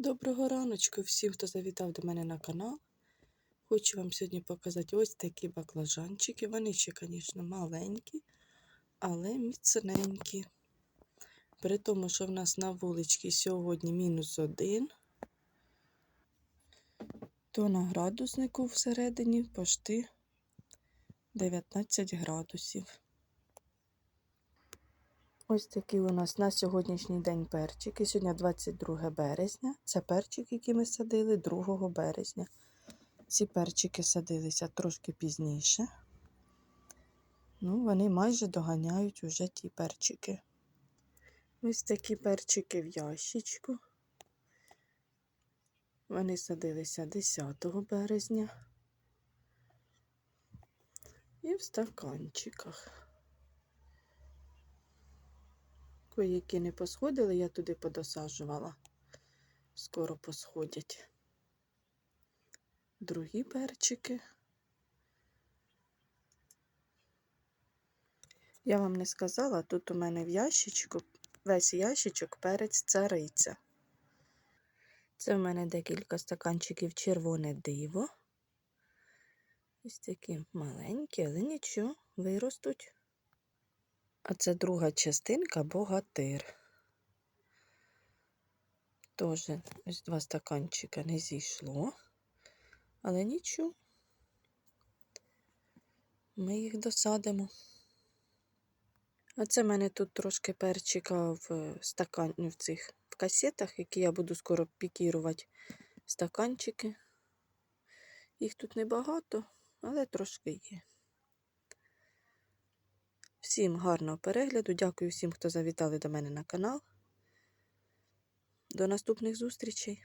Доброго раночку всім, хто завітав до мене на канал. Хочу вам сьогодні показати ось такі баклажанчики. Вони ще, звісно, маленькі, але міцненькі. При тому, що в нас на вуличці сьогодні мінус один, то на градуснику всередині пошти 19 градусів. Ось такі у нас на сьогоднішній день перчики. Сьогодні 22 березня. Це перчик, який ми садили 2 березня. Ці перчики садилися трошки пізніше. Ну, вони майже доганяють уже ті перчики. Ось такі перчики в ящичку. Вони садилися 10 березня. І в стаканчиках. Які не посходили, я туди подосаджувала. Скоро посходять. Другі перчики. Я вам не сказала, тут у мене в ящичку, весь ящичок перець цариця. Це в мене декілька стаканчиків червоне диво. Ось такі маленькі, але нічого, виростуть. А це друга частинка богатир. Теж ось два стаканчика не зійшло, але нічого. Ми їх досадимо. А це в мене тут трошки перчика в стакан, в цих в касетах, які я буду скоро пікірувати стаканчики. Їх тут небагато, але трошки є. Всім гарного перегляду. Дякую всім, хто завітали до мене на канал. До наступних зустрічей!